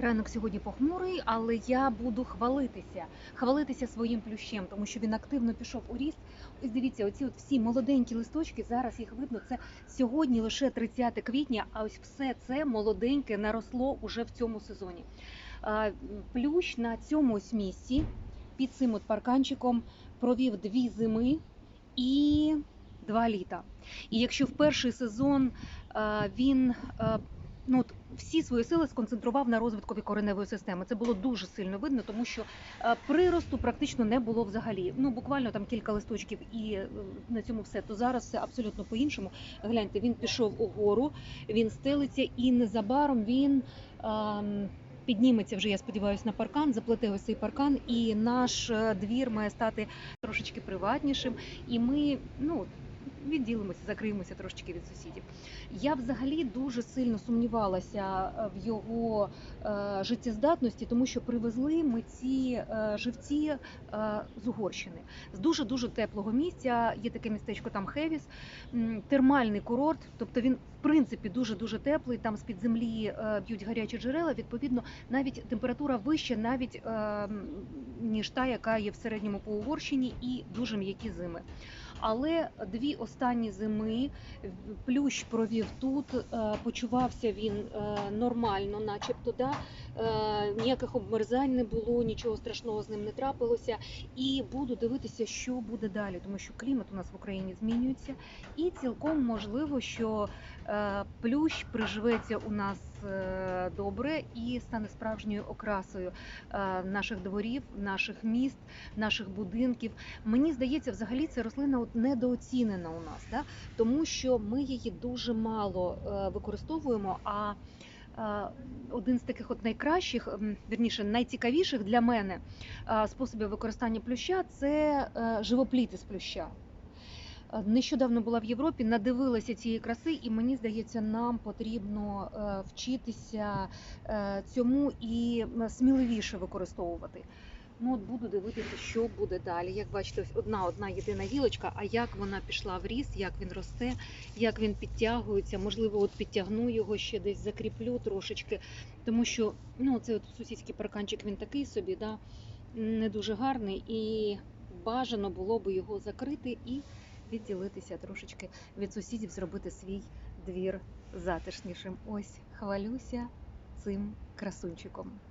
Ранок сьогодні похмурий, але я буду хвалитися, хвалитися своїм плющем, тому що він активно пішов у ріст. Ось дивіться, оці от всі молоденькі листочки, зараз їх видно. Це сьогодні лише 30 квітня, а ось все це молоденьке наросло уже в цьому сезоні. Плющ на цьому ось місці під цим от парканчиком провів дві зими і два літа. І якщо в перший сезон він ну, от всі свої сили сконцентрував на розвиткові кореневої системи. Це було дуже сильно видно, тому що е, приросту практично не було взагалі. Ну буквально там кілька листочків, і е, на цьому все. То зараз все абсолютно по-іншому. Гляньте, він пішов угору, він стелиться, і незабаром він. ем, Підніметься вже, я сподіваюся, на паркан, заплете ось цей паркан, і наш е, двір має стати трошечки приватнішим. І ми ну відділимося, закриємося трошечки від сусідів. Я взагалі дуже сильно сумнівалася е, в його е, життєздатності, тому що привезли ми ці е, живці е, з Угорщини з дуже дуже теплого місця. Є таке містечко там Хевіс, термальний курорт. Тобто він в принципі дуже дуже теплий. Там з під землі е, б'ють гарячі джерела. Відповідно, навіть температура вища, навіть е, ніж та, яка є в середньому по Угорщині, і дуже м'які зими. Але дві останні зими плющ провів тут, е, почувався він е, нормально, начебто, да? Е, ніяких обмерзань не було, нічого страшного з ним не трапилося. І буду дивитися, що буде далі, тому що клімат у нас в Україні змінюється, і цілком можливо, що плющ приживеться у нас добре і стане справжньою окрасою наших дворів, наших міст, наших будинків. Мені здається, взагалі ця рослина недооцінена у нас, да? тому що ми її дуже мало е, використовуємо. А е, один з таких от найкращих, м, вірніше, найцікавіших для мене е, способів використання плюща це е, живопліт із плюща. Нещодавно була в Європі, надивилася цієї краси, і мені здається, нам потрібно вчитися цьому і сміливіше використовувати. Ну, от буду дивитися, що буде далі. Як бачите, одна одна єдина гілочка, а як вона пішла в ріст, як він росте, як він підтягується. Можливо, от підтягну його ще десь закріплю трошечки, тому що ну, цей от сусідський парканчик він такий собі, да, не дуже гарний, і бажано було би його закрити і відділитися трошечки від сусідів, зробити свій двір затишнішим. Ось хвалюся цим красунчиком.